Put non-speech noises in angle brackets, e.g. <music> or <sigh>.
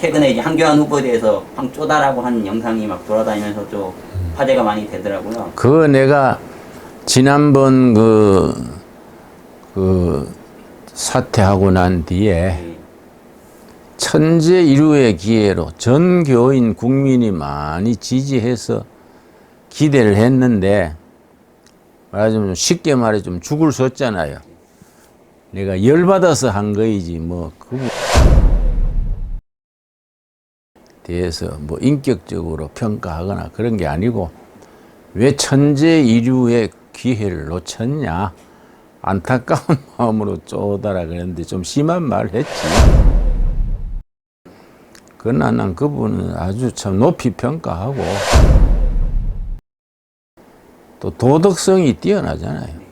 최근에 이제 한교안 후보에 대해서 황쪼다라고 하는 영상이 막 돌아다니면서 좀 화제가 많이 되더라고요. 그거 내가 지난번 그, 그 사퇴하고 난 뒤에 예. 천재 일우의 기회로 전 교인 국민이 많이 지지해서 기대를 했는데 말하자면 쉽게 말해 좀 죽을 섰잖아요. 내가 열받아서 한 거이지 뭐 그거 대해서 뭐 인격적으로 평가하거나 그런 게 아니고 왜 천재 이류의 기회를 놓쳤냐 안타까운 <laughs> 마음으로 쪼다라 그랬는데 좀 심한 말을 했지. 그러나 난 그분은 아주 참 높이 평가하고 또 도덕성이 뛰어나잖아요.